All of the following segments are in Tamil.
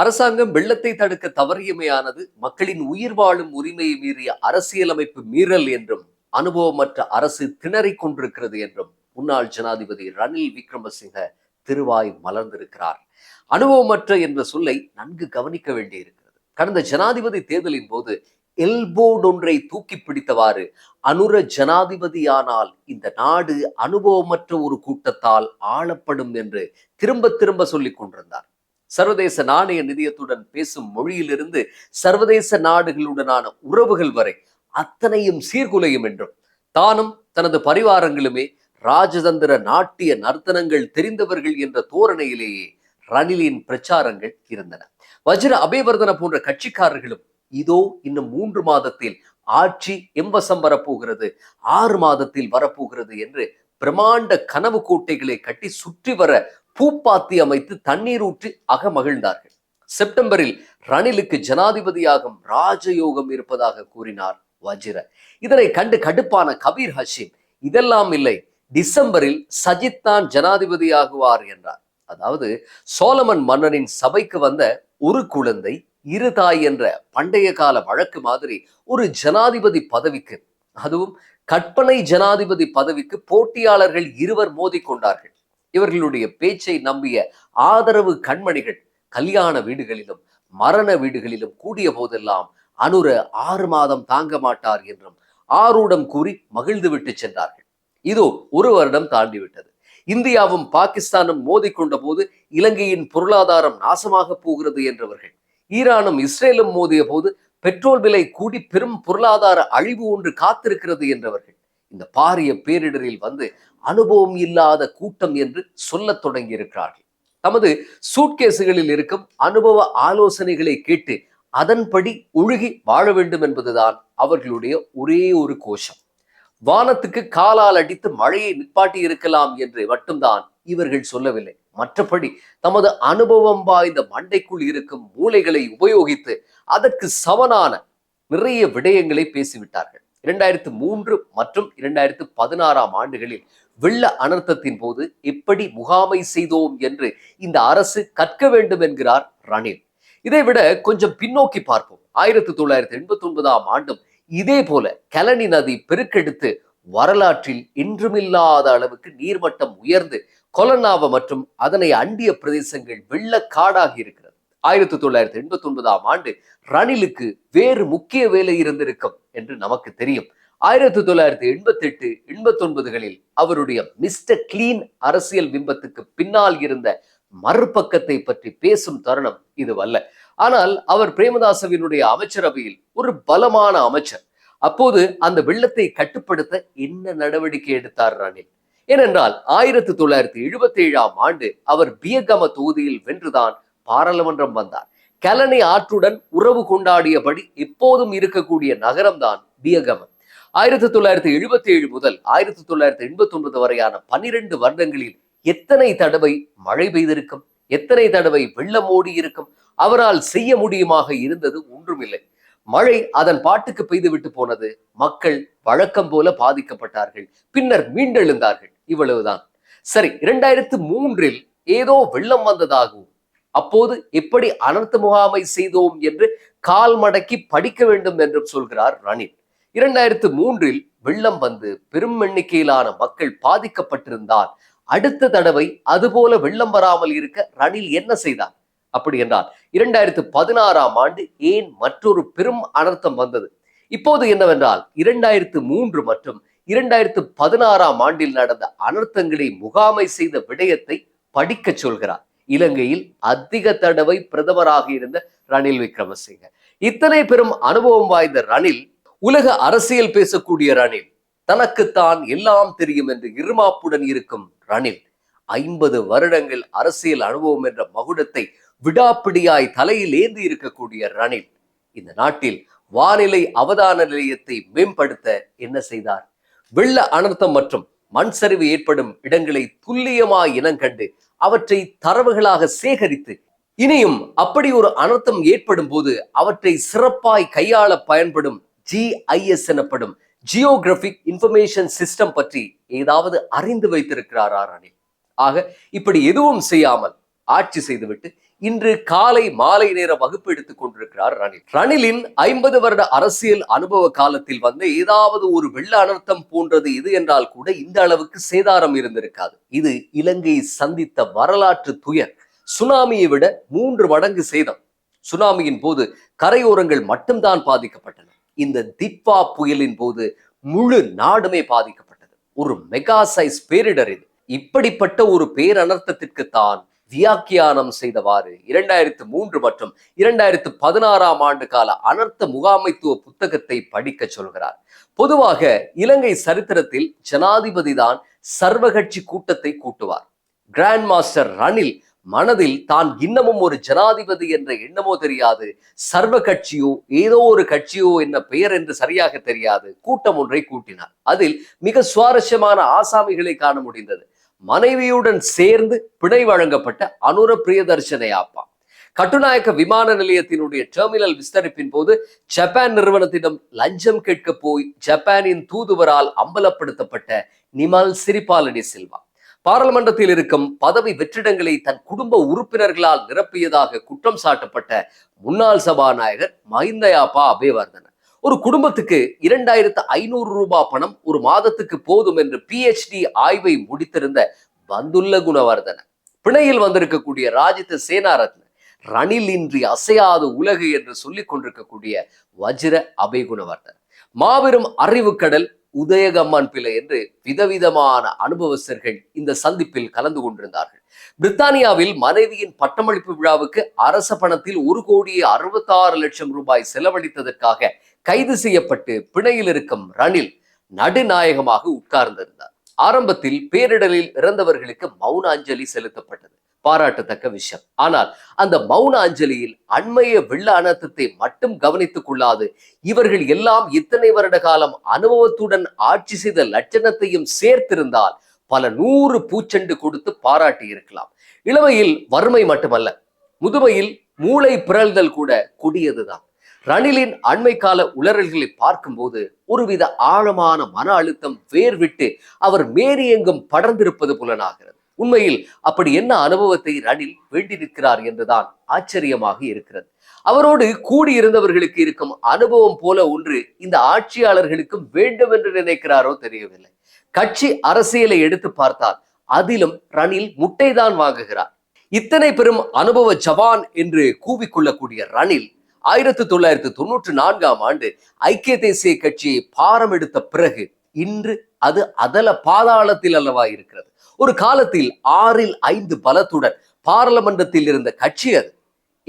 அரசாங்கம் வெள்ளத்தை தடுக்க தவறியமையானது மக்களின் உயிர் வாழும் உரிமையை மீறிய அரசியலமைப்பு மீறல் என்றும் அனுபவமற்ற அரசு திணறிக் கொண்டிருக்கிறது என்றும் முன்னாள் ஜனாதிபதி ரணில் விக்ரமசிங்க திருவாய் மலர்ந்திருக்கிறார். அனுபவமற்ற என்ற சொல்லை நன்கு கவனிக்க வேண்டியிருக்கிறது. கடந்த ஜனாதிபதி தேர்தலின் போது எல்போடொன்றை ஒன்றை தூக்கி பிடித்தவாறு அனுர ஜனாதிபதியானால் இந்த நாடு அனுபவமற்ற ஒரு கூட்டத்தால் ஆளப்படும் என்று திரும்ப திரும்ப சொல்லிக் கொண்டிருந்தார். சர்வதேச நாணய நிதியத்துடன் பேசும் மொழியிலிருந்து சர்வதேச நாடுகளுடனான உறவுகள் வரை அத்தனையும் சீர்குலையும் என்றும் தானும் தனது பரிவாரங்களுமே ராஜதந்திர நாட்டிய நர்த்தனங்கள் தெரிந்தவர்கள் என்ற தோரணையிலேயே ரணிலின் பிரச்சாரங்கள் இருந்தன. வஜ்ர அபேவர்தன போன்ற கட்சிக்காரர்களும் இதோ இன்னும் மூன்று மாதத்தில் ஆட்சி எம்பசம் வரப்போகிறது ஆறு மாதத்தில் வரப்போகிறது என்று பிரமாண்ட கனவு கோட்டைகளை கட்டி சுற்றி வர பூப்பாத்தி அமைத்து தண்ணீர் ஊற்றி அகமகிழ்ந்தார்கள். செப்டம்பரில் ரணிலுக்கு ஜனாதிபதியாகும் ராஜயோகம் இருப்பதாக கூறினார் வஜிர. இதனை கண்டு கடுப்பான கபீர் ஹஷீம் இதெல்லாம் இல்லை டிசம்பரில் சஜித் தான் ஜனாதிபதியாகுவார் என்றார். அதாவது சோலமன் மன்னனின் சபைக்கு வந்த ஒரு குழந்தை இரு தாய் என்ற பண்டைய கால வழக்கு மாதிரி ஒரு ஜனாதிபதி பதவிக்கு அதுவும் கற்பனை ஜனாதிபதி பதவிக்கு போட்டியாளர்கள் இருவர் மோதிக்கொண்டார்கள் இவர்களுடைய பேச்சை நம்பிய ஆதரவு கண்மணிகள் கல்யாண வீடுகளிலும் மரண வீடுகளிலும் கூடிய போதெல்லாம் அனுர ஆறு மாதம் தாங்க மாட்டார் என்றும் ஆரூடம் கூறி மகிழ்ந்து விட்டு சென்றார்கள். இதோ ஒரு வருடம் தாண்டிவிட்டது. இந்தியாவும் பாகிஸ்தானும் மோதிக்கொண்ட போது இலங்கையின் பொருளாதாரம் நாசமாக போகிறது என்றவர்கள் ஈரானும் இஸ்ரேலும் மோதிய போது பெட்ரோல் விலை கூடி பெரும் பொருளாதார அழிவு ஒன்று காத்திருக்கிறது என்றவர்கள் இந்த பாரிய பேரிடரில் வந்து அனுபவம் இல்லாத கூட்டம் என்று சொல்லத் தொடங்கி இருக்கிறார்கள் தமது சூட்கேசுகளில் இருக்கும் அனுபவ ஆலோசனைகளை கேட்டு அதன்படி ஒழுகி வாழ வேண்டும் என்பதுதான் அவர்களுடைய ஒரே ஒரு கோஷம். வானத்துக்கு காலால் அடித்து மழையை நிப்பாட்டி இருக்கலாம் என்று மட்டும்தான் இவர்கள் சொல்லவில்லை. மற்றபடி தமது அனுபவம் வாய்ந்த மண்டைக்குள் இருக்கும் மூளைகளை உபயோகித்து அதற்கு சமனான நிறைய விடயங்களை பேசிவிட்டார்கள். இரண்டாயிரத்து மூன்று மற்றும் இரண்டாயிரத்து பதினாறாம் ஆண்டுகளில் வெள்ள அனர்த்தத்தின் போது எப்படி முகாமை செய்தோம் என்று இந்த அரசு கற்க வேண்டும் என்கிறார் ரணில். இதை விட கொஞ்சம் பின்னோக்கி பார்ப்போம். ஆயிரத்தி தொள்ளாயிரத்தி எண்பத்தி ஒன்பதாம் ஆண்டும் இதே போல கலனி நதி பெருக்கெடுத்து வரலாற்றில் இன்றுமில்லாத அளவுக்கு நீர்மட்டம் உயர்ந்து கொலனாவ மற்றும் அதனை அண்டிய பிரதேசங்கள் வெள்ளக்காடாகி இருக்கிறது. ஆயிரத்தி தொள்ளாயிரத்தி எண்பத்தி ஒன்பதாம் ஆண்டு ரணிலுக்கு வேறு முக்கிய வேலை இருந்திருக்கும் என்று நமக்கு தெரியும். ஆயிரத்தி தொள்ளாயிரத்தி எண்பத்தி எட்டு எண்பத்தி ஒன்பதுகளில் அவருடைய மிஸ்டர் கிளீன் அரசியல் பிம்பத்துக்கு பின்னால் இருந்த மறுபக்கத்தை பற்றி பேசும் தருணம் இதுவல்ல. ஆனால் அவர் பிரேமதாசவினுடைய அமைச்சரவையில் ஒரு பலமான அமைச்சர். அப்போது அந்த வெள்ளத்தை கட்டுப்படுத்த என்ன நடவடிக்கை எடுத்தார் ரணில்? ஏனென்றால் ஆயிரத்தி தொள்ளாயிரத்தி எழுபத்தி ஏழாம் ஆண்டு அவர் பியகம தொகுதியில் வென்றுதான் பாராளுமன்றம் வந்தார். கலனை ஆற்றுடன் உறவு கொண்டாடியபடி எப்போதும் இருக்கக்கூடிய நகரம்தான் பியகமன் ஆயிரத்தி தொள்ளாயிரத்தி எழுபத்தி ஏழு முதல் ஆயிரத்தி தொள்ளாயிரத்தி எண்பத்தி ஒன்பது வரையான பன்னிரண்டு வருடங்களில் எத்தனை தடவை மழை பெய்திருக்கும்? எத்தனை தடவை வெள்ளம் ஓடி இருக்கும் அவரால் செய்ய முடியுமாக இருந்தது ஒன்றுமில்லை. மழை அதன் பாட்டுக்கு பெய்துவிட்டு போனது மக்கள் வழக்கம் போல பாதிக்கப்பட்டார்கள். பின்னர் மீண்டெழுந்தார்கள். இவ்வளவுதான். சரி இரண்டாயிரத்து மூன்றில் ஏதோ வெள்ளம் வந்ததாகவும் அப்போது எப்படி அனர்த்த முகாமை செய்தோம் என்று கால் மடக்கி படிக்க வேண்டும் என்றும் சொல்கிறார் ரணில். இரண்டாயிரத்து மூன்றில் வெள்ளம் வந்து பெரும் எண்ணிக்கையிலான மக்கள் பாதிக்கப்பட்டிருந்தால் அடுத்த தடவை அதுபோல வெள்ளம் வராமல் இருக்க ரணில் என்ன செய்தார்? அப்படி என்றால் இரண்டாயிரத்து பதினாறாம் ஆண்டு ஏன் மற்றொரு பெரும் அனர்த்தம் வந்தது? இப்போது என்னவென்றால் இரண்டாயிரத்து மூன்று மற்றும் இரண்டாயிரத்து பதினாறாம் ஆண்டில் நடந்த அனர்த்தங்களை முகாமை செய்த விடயத்தை படிக்கச் சொல்கிறார். இலங்கையில் அதிக தடவை பிரதமராக இருந்த ரணில் விக்ரமசிங்க. இத்தனை பெரும் அனுபவம் வாய்ந்த ரணில் உலக அரசியல் பேசக்கூடிய ரணில் தனக்குத்தான் எல்லாம் தெரியும் என்று இருமாப்புடன் இருக்கும் ரணில் ஐம்பது வருடங்கள் அரசியல் அனுபவம் என்ற மகுடத்தை விடாப்பிடியாய் தலையில் ஏந்தி இருக்கக்கூடிய ரணில் இந்த நாட்டில் வானிலை அவதான நிலையத்தை மேம்படுத்த என்ன செய்தார்? வெள்ள அனர்த்தம் மற்றும் மண் சரிவு ஏற்படும் இடங்களை துல்லியமாய் இனங்கண்டு அவற்றை தரவுகளாக சேகரித்து இனியும் அப்படி ஒரு அனர்த்தம் ஏற்படும் போது அவற்றை சிறப்பாய் கையாள பயன்படும் ஜிஐஎஸ் எனப்படும் ஜியோகிராபிக் இன்ஃபர்மேஷன் சிஸ்டம் பற்றி ஏதாவது அறிந்து வைத்திருக்கிறாரா ரணில் ஆக இப்படி எதுவும் செய்யாமல் ஆட்சி செய்துவிட்டு இன்று காலை மாலை நேர வகுப்பு எடுத்துக் கொண்டிருக்கிறார் ரணில் ரணிலின் ஐம்பது வருட அரசியல் அனுபவ காலத்தில் வந்த ஏதாவது ஒரு வெள்ள அனர்த்தம் போன்றது இது என்றால் கூட இந்த அளவுக்கு சேதாரம் இருந்திருக்காது. இது இலங்கை சந்தித்த வரலாற்று துயர். சுனாமியை விட மூன்று மடங்கு சேதம். சுனாமியின் போது கரையோரங்கள் மட்டும்தான் பாதிக்கப்பட்டன. இந்த திட்வா புயலின் போது முழு நாடுமே பாதிக்கப்பட்டது. ஒரு மெகா சைஸ் பேரிடர் இது இப்படிப்பட்ட ஒரு பேரனர்த்தத்திற்கு தான் வியாக்கியானம் செய்தவாறு இரண்டாயிரத்து மூன்று மற்றும் இரண்டாயிரத்து பதினாறாம் ஆண்டு கால அனர்த்த முகாமைத்துவ புத்தகத்தை படிக்க சொல்கிறார். பொதுவாக இலங்கை சரித்திரத்தில் ஜனாதிபதி தான் சர்வகட்சி கூட்டத்தை கூட்டுவார். கிராண்ட் மாஸ்டர் ரணில் மனதில் தான் இன்னமும் ஒரு ஜனாதிபதி என்ற எண்ணமோ தெரியாது. சர்வ கட்சியோ ஏதோ ஒரு கட்சியோ என்ன பெயர் என்று சரியாக தெரியாது. கூட்டம் ஒன்றை கூட்டினார். அதில் மிக சுவாரஸ்யமான ஆசாமிகளை காண முடிந்தது. மனைவியுடன் சேர்ந்து பிணை வழங்கப்பட்ட அனுர பிரியதர்ஷனை ஆப்பா கட்டுநாயக்க விமான நிலையத்தினுடைய டெர்மினல் விஸ்தரிப்பின் போது ஜப்பான் நிறுவனத்திடம் லஞ்சம் கேட்க போய் ஜப்பானின் தூதுவரால் அம்பலப்படுத்தப்பட்ட நிமல் சிரிபாலடி செல்வா. பாராளுமன்றத்தில் இருக்கும் பதவி வெற்றிடங்களை தன் குடும்ப உறுப்பினர்களால் நிரப்பியதாக குற்றம் சாட்டப்பட்ட முன்னாள் சபாநாயகர் மஹிந்தயாப்பா அபேவர்தன ஒரு குடும்பத்துக்கு இரண்டாயிரத்து ஐநூறு ரூபாய் பணம் ஒரு மாதத்துக்கு போதும் என்று பிஹெச்டி ஆய்வை முடித்திருந்த வந்துள்ள குணவர்தன பிணையில் வந்திருக்கக்கூடிய ராஜித சேனாரத்ன ரணில் இன்றி அசையாது உலகு என்று சொல்லிக் கொண்டிருக்கக்கூடிய வஜ்ர அபய் குணவர்தன் மாபெரும் அறிவு கடல் உதயகம்மன் பிள்ளை என்று விதவிதமான அனுபவஸ்தர்கள் இந்த சந்திப்பில் கலந்து கொண்டிருந்தார்கள். பிரித்தானியாவில் மனைவியின் பட்டமளிப்பு விழாவுக்கு அரச பணத்தில் ஒரு கோடியே அறுபத்தாறு லட்சம் ரூபாய் செலவழித்ததற்காக கைது செய்யப்பட்டு பிணையில் இருக்கும் ரணில் நடுநாயகமாக உட்கார்ந்திருந்தார். ஆரம்பத்தில் பேரிடலில் இறந்தவர்களுக்கு மௌன அஞ்சலி செலுத்தப்பட்டது. பாராட்டத்தக்க விஷயம். ஆனால் அந்த மௌன அஞ்சலியில் அண்மைய வெள்ள அனர்த்தத்தை மட்டும் கவனித்துக் கொள்ளாது. இவர்கள் எல்லாம் இத்தனை வருட காலம் அனுபவத்துடன் ஆட்சி செய்த லட்சணத்தையும் சேர்த்திருந்தால் பல நூறு பூச்செண்டு கொடுத்து பாராட்டி இருக்கலாம். இளமையில் வறுமை மட்டுமல்ல முதுமையில் மூளை பிறழ்தல் கூட கொடியதுதான். ரணிலின் அண்மை கால உளறல்களை பார்க்கும்போது ஒருவித ஆழமான மன அழுத்தம் வேர்விட்டு அவர் மேரியெங்கும் படர்ந்திருப்பது புலனாகிறது. உண்மையில் அப்படி என்ன அனுபவத்தை ரணில் வேண்டி நிற்கிறார் என்றுதான் ஆச்சரியமாக இருக்கிறது. அவரோடு கூடியிருந்தவர்களுக்கு இருக்கும் அனுபவம் போல ஒன்று இந்த ஆட்சியாளர்களுக்கும் வேண்டும் என்று நினைக்கிறாரோ தெரியவில்லை. கட்சி அரசியலை எடுத்து பார்த்தால் அதிலும் ரணில் முட்டைதான் வாங்குகிறார். இத்தனை பெரும் அனுபவ ஜவான் என்று கூவிக்கொள்ளக்கூடிய ரணில் ஆயிரத்தி தொள்ளாயிரத்தி தொன்னூற்றி நான்காம் ஆண்டு ஐக்கிய தேசிய கட்சியை பாரம் எடுத்த பிறகு இன்று அது அதல பாதாளத்தில் அல்லவா இருக்கிறது. ஒரு காலத்தில் ஆறில் ஐந்து பலத்துடன் பாராளுமன்றத்தில் இருந்த கட்சி அது.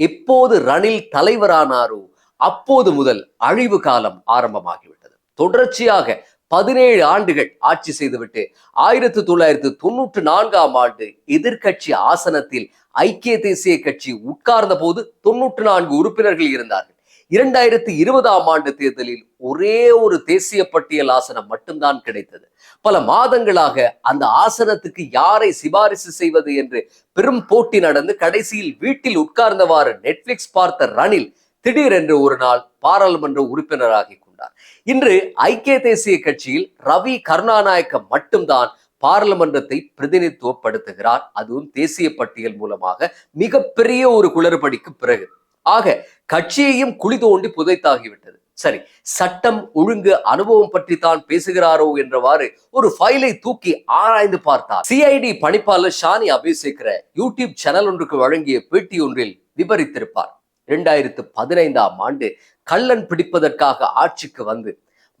எப்போது ரணில் தலைவரானாரோ அப்போது முதல் அழிவு காலம் ஆரம்பமாகிவிட்டது. தொடர்ச்சியாக பதினேழு ஆண்டுகள் ஆட்சி செய்துவிட்டு ஆயிரத்தி தொள்ளாயிரத்தி தொண்ணூற்று நான்காம் ஆண்டு எதிர்கட்சி ஆசனத்தில் ஐக்கிய தேசிய கட்சி உட்கார்ந்த போது தொன்னூற்று நான்கு உறுப்பினர்கள் இருந்தார்கள். இரண்டாயிரத்தி இருபதாம் ஆண்டு தேர்தலில் ஒரே ஒரு தேசிய பட்டியல் ஆசனம் மட்டும்தான் கிடைத்தது. பல மாதங்களாக அந்த ஆசனத்துக்கு யாரை சிபாரிசு செய்வது என்று பெரும் போட்டி நடந்து கடைசியில் வீட்டில் உட்கார்ந்தவாறு நெட்ஃபிளிக்ஸ் பார்த்த ரணில் திடீரென்று ஒரு நாள் பாராளுமன்ற உறுப்பினராகி கொண்டார். இன்று ஐக்கிய தேசிய கட்சியில் ரவி கருணாநாயக்க மட்டும்தான் பாராளுமன்றத்தை பிரதிநிதித்துவப்படுத்துகிறார். அதுவும் தேசிய பட்டியல் மூலமாக மிகப்பெரிய ஒரு குளறுபடிக்கு பிறகு. ஆக கட்சியையும் குழி தோண்டி புதைத்தாகிவிட்டது. சரி சட்டம் ஒழுங்கு அனுபவம் பற்றி தான் பேசுகிறாரோ என்றவாறு ஒரு ஃபைலை தூக்கி ஆராய்ந்து பார்த்தார். சிஐடி பணிப்பாளர் ஷானி அபிஷேகர யூடியூப் சேனல் ஒன்றுக்கு வழங்கிய பேட்டி ஒன்றில் விபரித்திருப்பார். இரண்டாயிரத்து பதினைந்தாம் ஆண்டு கள்ளன் பிடிப்பதற்காக ஆட்சிக்கு வந்து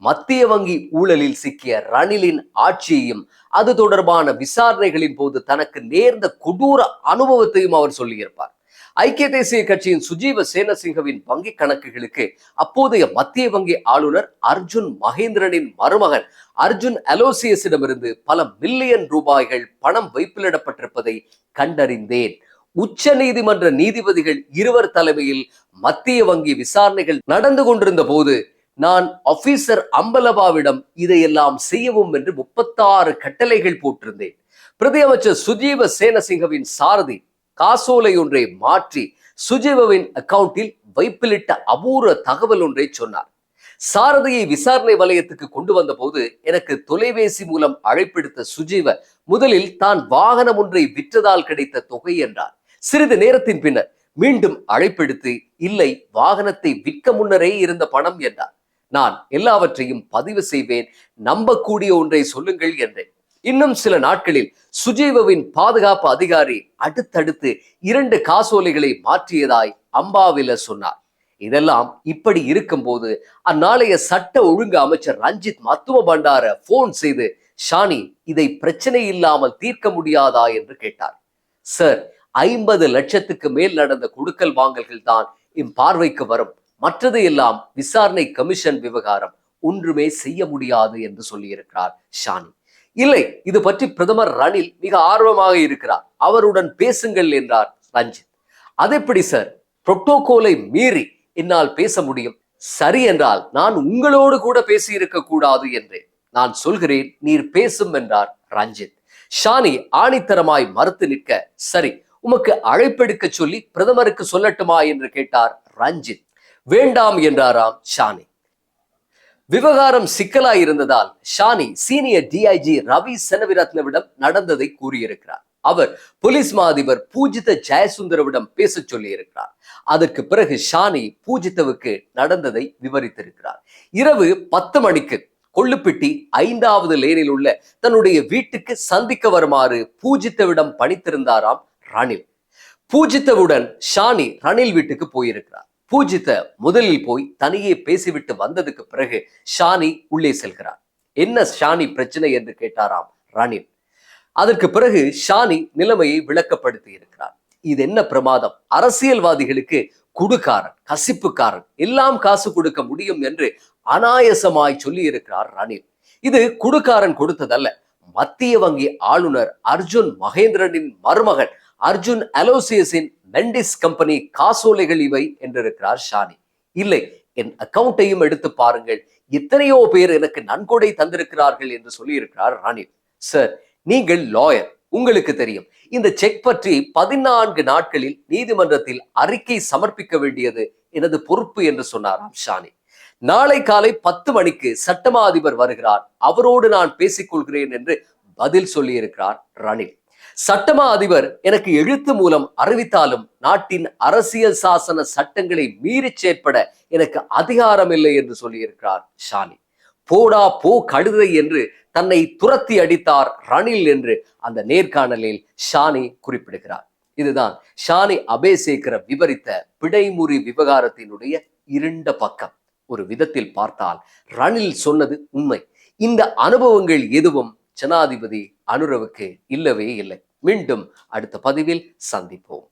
மத்திய வங்கி ஊழலில் சிக்கிய ரணிலின் ஆட்சியையும் அது தொடர்பான விசாரணைகளின் போது தனக்கு நேர்ந்த கொடூர அனுபவத்தையும் அவர் சொல்லியிருப்பார். ஐக்கிய தேசிய கட்சியின் சுஜீவ சேனசிங்கவின் வங்கி கணக்குகளுக்கு அப்போதைய மத்திய வங்கி ஆளுநர் அர்ஜுன் மகேந்திரனின் மருமகன் அர்ஜுன் அலோசியஸிடமிருந்து பல மில்லியன் ரூபாய்கள் பணம் வைப்பிலிடப்பட்டிருப்பதை கண்டறிந்தேன். உச்ச நீதிமன்ற நீதிபதிகள் இருவர் தலைமையில் மத்திய வங்கி விசாரணைகள் நடந்து கொண்டிருந்த போது நான் ஆபீசர் அம்பலபாவிடம் இதையெல்லாம் செய்யவும் என்று முப்பத்தாறு கட்டளைகள் போட்டிருந்தேன். பிரதி அமைச்சர் சுஜீவ சேனசிங்கவின் சாரதி காசோலை ஒன்றை மாற்றி சுஜீவவின் அக்கவுண்டில் வைப்பிலிட்ட அபூர்வ தகவல் ஒன்றை சொன்னார். சாரதியை விசாரணை வலயத்துக்கு கொண்டு வந்த போது எனக்கு தொலைபேசி மூலம் அழைப்பெடுத்த சுஜீவ முதலில் தான் வாகனம் ஒன்றை விற்றதால் கிடைத்த தொகை என்றார். சிறிது நேரத்தின் பின்னர் மீண்டும் அழைப்பெடுத்து இல்லை வாகனத்தை விற்க முன்னரே இருந்த பணம் என்றார். நான் எல்லாவற்றையும் பதிவு செய்வேன். நம்பக்கூடிய ஒன்றை சொல்லுங்கள் என்றேன். இன்னும் சில நாட்களில் சுஜீவவின் பாதுகாப்பு அதிகாரி அடுத்தடுத்து இரண்டு காசோலைகளை மாற்றியதாய் அம்பாவில சொன்னார். இதெல்லாம் இப்படி இருக்கும்போது அந்நாளைய சட்ட ஒழுங்கு அமைச்சர் ரஞ்சித் மத்துவ பண்டார போன் செய்து ஷானி இதை பிரச்சனை இல்லாமல் தீர்க்க முடியாதா? என்று கேட்டார். சார் ஐம்பது லட்சத்துக்கு மேல் நடந்த கொடுக்கல் வாங்கல்கள் தான் இம் பார்வைக்கு வரும். மற்றது எல்லாம் விசாரணை கமிஷன் விவகாரம். ஒன்றுமே செய்ய முடியாது என்று சொல்லியிருக்கிறார் ஷானி. இல்லை இது பற்றி பிரதமர் ரணில் மிக ஆர்வமாக இருக்கிறார். அவருடன் பேசுங்கள் என்றார் ரஞ்சித். அதெப்படி சார்? புரோட்டோகோலை மீறி என்னால் பேச முடியும். சரி என்றால் நான் உங்களோடு கூட பேசியிருக்க கூடாது என்றேன் நான் சொல்கிறேன் நீர் பேசும் என்றார் ரஞ்சித். ஷானி ஆணித்தரமாய் மறுத்து நிற்க சரி உமக்கு அழைப்பெடுக்க சொல்லி பிரதமருக்கு சொல்லட்டுமா என்று கேட்டார் ரஞ்சித். வேண்டாம் என்றாராம் ஷானி. விவகாரம் சிக்கலாய் இருந்ததால் ஷானி சீனியர் டிஐஜி ரவி செனவிரத்னவிடம் நடந்ததை கூறியிருக்கிறார். அவர் போலீஸ் மா அதிபர் பூஜித ஜெயசுந்தரவிடம் பேச சொல்லியிருக்கிறார். அதற்கு பிறகு ஷானி பூஜித்தவுக்கு நடந்ததை விவரித்திருக்கிறார். இரவு பத்து மணிக்கு கொள்ளுப்பிட்டி ஐந்தாவது லேனில் உள்ள தன்னுடைய வீட்டுக்கு சந்திக்க வருமாறு பூஜித்தவிடம் பணித்திருந்தாராம் ரணில். பூஜித்தவுடன் ஷானி ரணில் வீட்டுக்கு போயிருக்கிறார். பூஜித்த முதலில் போய் தனியே பேசிவிட்டு வந்ததுக்கு பிறகு ஷானி உள்ளே செல்கிறார். என்ன ஷானி பிரச்சனை என்று கேட்டாராம் ரணில். அதற்கு பிறகு ஷானி நிலைமையை விளக்கப்படுத்தி இருக்கிறார். இது என்ன பிரமாதம்? அரசியல்வாதிகளுக்கு குடுக்காரன் கசிப்புக்காரன் எல்லாம் காசு கொடுக்க முடியும் என்று அனாயசமாய் சொல்லி இருக்கிறார் ரணில். இது குடுக்காரன் கொடுத்ததல்ல. மத்திய வங்கி ஆளுநர் அர்ஜுன் மகேந்திரனின் மருமகன் அர்ஜுன் அலோசியஸின் மெண்டிஸ் கம்பெனி காசோலைகள் இவை என்றிருக்கிறார் ஷானி. இல்லை என் அக்கவுண்டையும் எடுத்து பாருங்கள். எத்தனையோ பேர் எனக்கு நன்கொடை தந்திருக்கிறார்கள் என்று சொல்லியிருக்கிறார் ரணில் சார் நீங்கள் லாயர் உங்களுக்கு தெரியும். இந்த செக் பற்றி பதினான்கு நாட்களில் நீதிமன்றத்தில் அறிக்கை சமர்ப்பிக்க வேண்டியது எனது பொறுப்பு என்று சொன்னாராம் ஷானி. நாளை காலை பத்து மணிக்கு சட்டமா அதிபர் வருகிறார். அவரோடு நான் பேசிக்கொள்கிறேன் என்று பதில் சொல்லியிருக்கிறார் ரணில் சட்டமா அதிபர் எனக்கு எழுத்து மூலம் அறிவித்தாலும் நாட்டின் அரசியல் சாசன சட்டங்களை மீறி செயற்பட எனக்கு அதிகாரம் இல்லை என்று சொல்லியிருக்கிறார் ஷானி போடா போ கழுதை என்று தன்னை துரத்தி அடித்தார் ரணில் என்று அந்த நேர்காணலில் ஷானி குறிப்பிடுகிறார். இதுதான் ஷானி அபேசேகர விவரித்த பிடைமுறி விவகாரத்தினுடைய இருண்ட பக்கம். ஒரு விதத்தில் பார்த்தால் ரணில் சொன்னது உண்மை. இந்த அனுபவங்கள் எதுவும் ஜனாதிபதி அனுரவுக்கு இல்லவே இல்லை. மீண்டும் அடுத்த பதிவில் சந்திப்போம்.